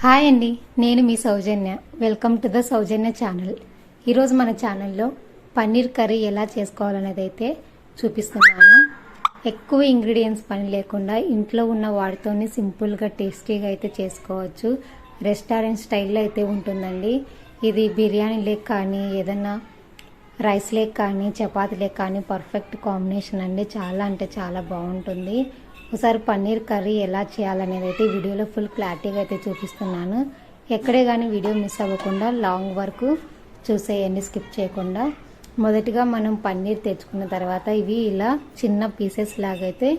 Hi అండి నేను మీ Soujanya. Welcome to the Soujanya channel ఈరోజు మన ఛానల్లో పన్నీర్ కర్రీ ఎలా చేసుకోవాలనేది అయితే చూపిస్తున్నాను. ఎక్కువ ఇంగ్రీడియంట్స్ పని లేకుండా ఇంట్లో ఉన్న వాటితోనే సింపుల్గా టేస్టీగా అయితే చేసుకోవచ్చు. రెస్టారెంట్ స్టైల్లో అయితే ఉంటుందండి. ఇది బిర్యానీ లేక్ కానీ ఏదన్నా రైస్ లేక్ కానీ చపాతీ లేక్ కానీ పర్ఫెక్ట్ కాంబినేషన్ అండి. చాలా అంటే చాలా బాగుంటుంది. ఒకసారి పన్నీర్ కర్రీ ఎలా చేయాలనేది అయితే వీడియోలో ఫుల్ క్లారిటీగా అయితే చూపిస్తున్నాను. ఎక్కడే కానీ వీడియో మిస్ అవ్వకుండా లాంగ్ వరకు చూసేయండి స్కిప్ చేయకుండా. మొదటిగా మనం పన్నీర్ తెచ్చుకున్న తర్వాత ఇవి ఇలా చిన్న పీసెస్ లాగైతే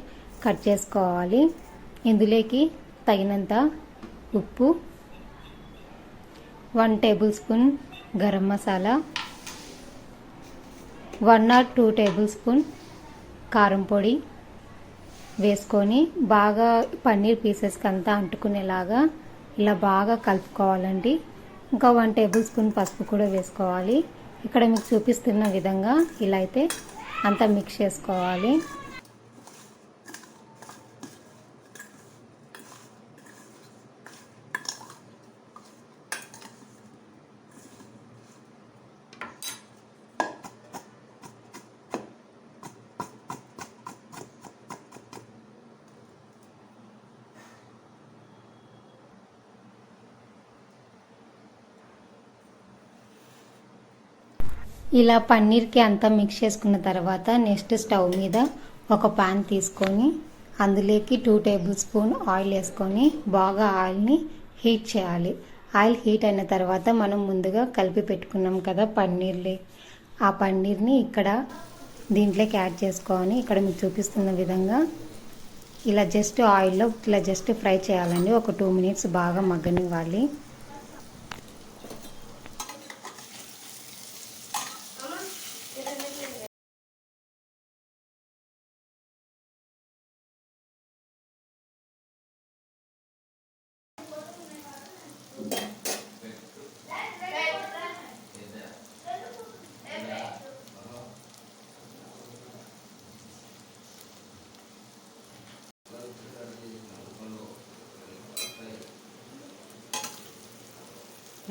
కట్ చేసుకోవాలి. ఇందులోకి తగినంత ఉప్పు one tablespoon garam masala one or two tablespoon కారం పొడి వేసుకొని బాగా పన్నీర్ పీసెస్కి అంతా అంటుకునేలాగా ఇలా బాగా కలుపుకోవాలండి. ఇంకా వన్ టేబుల్ స్పూన్ పసుపు కూడా వేసుకోవాలి. ఇక్కడ మీకు చూపిస్తున్న విధంగా ఇలా అయితే అంతా మిక్స్ చేసుకోవాలి. ఇలా పన్నీర్కి అంతా మిక్స్ చేసుకున్న తర్వాత నెక్స్ట్ స్టవ్ మీద ఒక పాన్ తీసుకొని అందులోకి టూ టేబుల్ స్పూన్ ఆయిల్ వేసుకొని బాగా ఆయిల్ని హీట్ చేయాలి. ఆయిల్ హీట్ అయిన తర్వాత మనం ముందుగా కలిపి పెట్టుకున్నాం కదా పన్నీర్ని. ఆ పన్నీర్ని ఇక్కడ దీంట్లోకి యాడ్ చేసుకోవాలి ఇక్కడ మీకు చూపిస్తున్న విధంగా ఇలా జస్ట్ ఆయిల్లో ఇలా జస్ట్ ఫ్రై చేయాలండి. ఒక టూ మినిట్స్ బాగా మగ్గనివ్వాలి.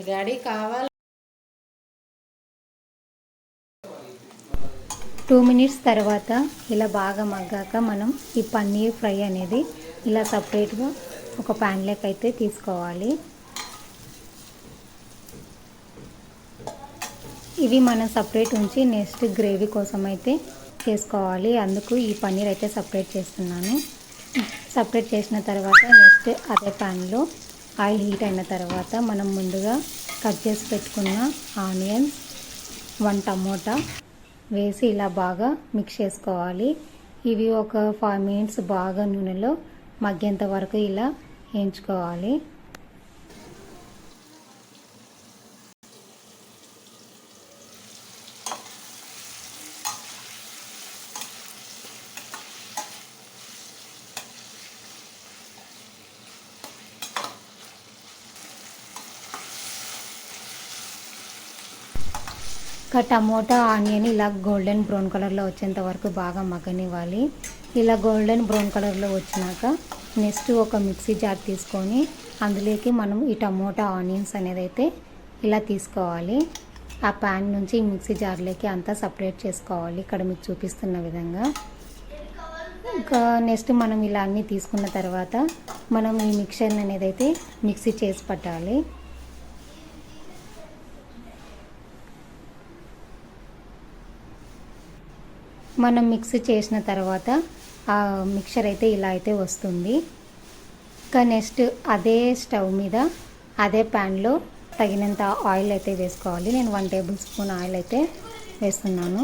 డాడీ కావాలి. టూ మినిట్స్ తర్వాత ఇలా బాగా మగ్గాక మనం ఈ పన్నీర్ ఫ్రై అనేది ఇలా సపరేట్గా ఒక ప్యాన్లోకి అయితే తీసుకోవాలి. ఇవి మనం సపరేట్ ఉంచి నెక్స్ట్ గ్రేవీ కోసం అయితే చేసుకోవాలి. అందుకు ఈ పన్నీర్ అయితే సపరేట్ చేస్తున్నాను. సపరేట్ చేసిన తర్వాత నెక్స్ట్ అదే ప్యాన్లో ఆయిల్ హీట్ అయిన తర్వాత మనం ముందుగా కట్ చేసి పెట్టుకున్న ఆనియన్స్ వన్ టమోటా వేసి ఇలా బాగా మిక్స్ చేసుకోవాలి. ఇవి ఒక ఫైవ్ మినిట్స్ బాగా నూనెలో మగ్గేంత వరకు ఇలా వేయించుకోవాలి. టమోటా ఆనియన్ ఇలా గోల్డెన్ బ్రౌన్ కలర్లో వచ్చేంత వరకు బాగా మగ్గనివ్వాలి. ఇలా గోల్డెన్ బ్రౌన్ కలర్లో వచ్చినాక నెక్స్ట్ ఒక మిక్సీ జార్ తీసుకొని అందులోకి మనం ఈ టమోటా ఆనియన్స్ అనేది అయితే ఇలా తీసుకోవాలి. ఆ ప్యాన్ నుంచి ఈ మిక్సీ జార్లోకి అంతా సపరేట్ చేసుకోవాలి. ఇక్కడ మీకు చూపిస్తున్న విధంగా. ఇంకా నెక్స్ట్ మనం ఇలా అన్నీ తీసుకున్న తర్వాత మనం ఈ మిక్చర్ అనేది అయితే మిక్సీ చేసి పట్టాలి. మనం మిక్స్ చేసిన తర్వాత ఆ మిక్చర్ అయితే ఇలా అయితే వస్తుంది. ఇంకా నెక్స్ట్ అదే స్టవ్ మీద అదే ప్యాన్లో తగినంత ఆయిల్ అయితే వేసుకోవాలి. నేను వన్ టేబుల్ స్పూన్ ఆయిల్ అయితే వేస్తున్నాను.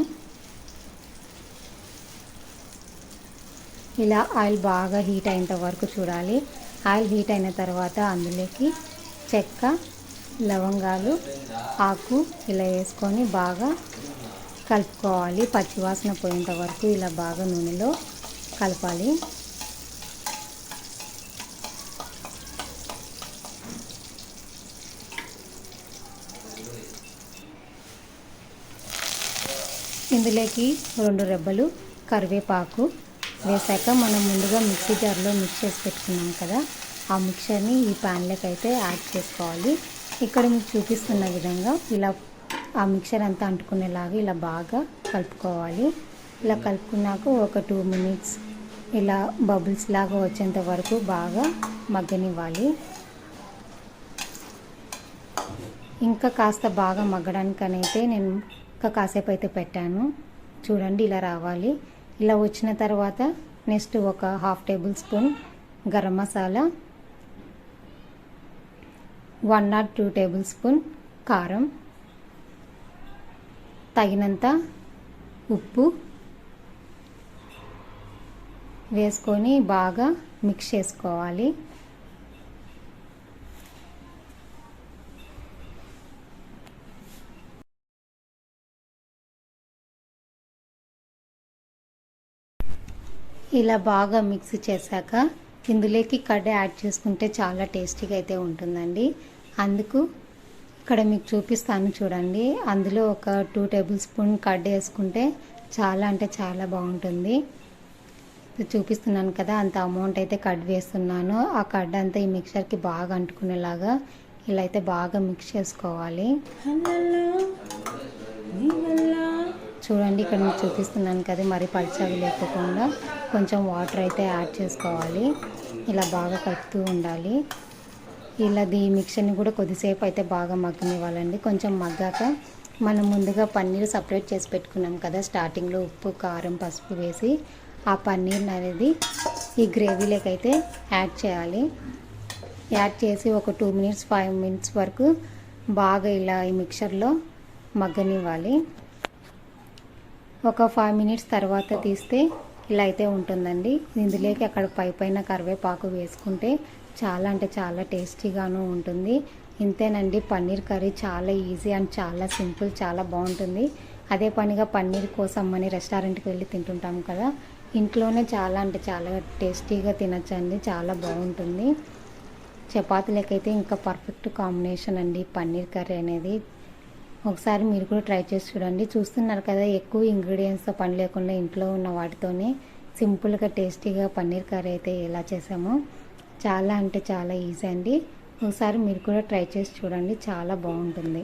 ఇలా ఆయిల్ బాగా హీట్ అయినంత వరకు చూడాలి. ఆయిల్ హీట్ అయిన తర్వాత అందులోకి చెక్క లవంగాలు ఆకు ఇలా వేసుకొని బాగా కలుపుకోవాలి. పచ్చివాసన పోయేంత వరకు ఇలా బాగా నూనెలో కలపాలి. ఇందులోకి రెండు రెబ్బలు కరివేపాకు వేసాక మనం ముందుగా మిక్సీ జార్లో మిక్స్ చేసి పెట్టుకున్నాం కదా ఆ మిక్చర్ని ఈ ప్యాన్లోకి అయితే యాడ్ చేసుకోవాలి. ఇక్కడ మీకు చూపిస్తున్న విధంగా ఇలా ఆ మిక్సర్ అంతా అంటుకునేలాగా ఇలా బాగా కలుపుకోవాలి. ఇలా కలుపుకున్నాక ఒక టూ మినిట్స్ ఇలా బబుల్స్ లాగా వచ్చేంత వరకు బాగా మగ్గనివ్వాలి. ఇంకా కాస్త బాగా మగ్గడానికనైతే నేను ఇంకా కాసేపు అయితే పెట్టాను. చూడండి ఇలా రావాలి. ఇలా వచ్చిన తర్వాత నెక్స్ట్ ఒక half tablespoon garam masala one not two tablespoon కారం తగినంత ఉప్పు వేసుకొని బాగా మిక్స్ చేసుకోవాలి. ఇలా బాగా మిక్స్ చేశాక ఇందులోకి కడ్డ యాడ్ చేసుకుంటే చాలా టేస్టీగా అయితే ఉంటుందండి. అందుకు ఇక్కడ మీకు చూపిస్తాను చూడండి. అందులో ఒక టూ టేబుల్ స్పూన్ కడ్డ వేసుకుంటే చాలా అంటే చాలా బాగుంటుంది. చూపిస్తున్నాను కదా అంత అమౌంట్ అయితే కడ్ వేస్తున్నాను ఆ కడ్ అంతా ఈ మిక్చర్కి బాగా అంటుకునేలాగా ఇలా అయితే బాగా మిక్స్ చేసుకోవాలి. చూడండి ఇక్కడ మీకు చూపిస్తున్నాను కదా మరి పడిచావి లేకోకుండా కొంచెం వాటర్ అయితే యాడ్ చేసుకోవాలి. ఇలా బాగా కలుపుతూ ఉండాలి. ఇలా దీ మిక్చర్ని కూడా కొద్దిసేపు అయితే బాగా మగ్గనివ్వాలండి. కొంచెం మగ్గాక మనం ముందుగా పన్నీర్ సపరేట్ చేసి పెట్టుకున్నాం కదా స్టార్టింగ్లో ఉప్పు కారం పసుపు వేసి ఆ పన్నీర్ అనేది ఈ గ్రేవీలోకి అయితే యాడ్ చేయాలి. యాడ్ చేసి ఒక టూ మినిట్స్ ఫైవ్ మినిట్స్ వరకు బాగా ఇలా ఈ మిక్చర్లో మగ్గనివ్వాలి. ఒక ఫైవ్ మినిట్స్ తర్వాత తీస్తే ఇలా అయితే ఉంటుందండి. ఇందులోకి అక్కడ పై పైన కరివేపాకు వేసుకుంటే చాలా అంటే చాలా టేస్టీగాను ఉంటుంది. ఇంతేనండి పన్నీర్ కర్రీ చాలా ఈజీ అండ్ చాలా సింపుల్ చాలా బాగుంటుంది. అదే పనిగా పన్నీర్ కోసం అని రెస్టారెంట్కి వెళ్ళి తింటుంటాం కదా. ఇంట్లోనే చాలా అంటే చాలా టేస్టీగా తినచ్చండి చాలా బాగుంటుంది. చపాతీలకైతే ఇంకా పర్ఫెక్ట్ కాంబినేషన్ అండి పన్నీర్ కర్రీ అనేది. ఒకసారి మీరు కూడా ట్రై చేసి చూడండి. చూస్తున్నారు కదా ఎక్కువ ఇంగ్రీడియంట్స్తో పని లేకుండా ఇంట్లో ఉన్న వాటితోనే సింపుల్గా టేస్టీగా పన్నీర్ కర్రీ అయితే ఎలా చేసామో చాలా అంటే చాలా ఈజీ అండి. ఒకసారి మీరు కూడా ట్రై చేసి చూడండి. చాలా బాగుంటుంది.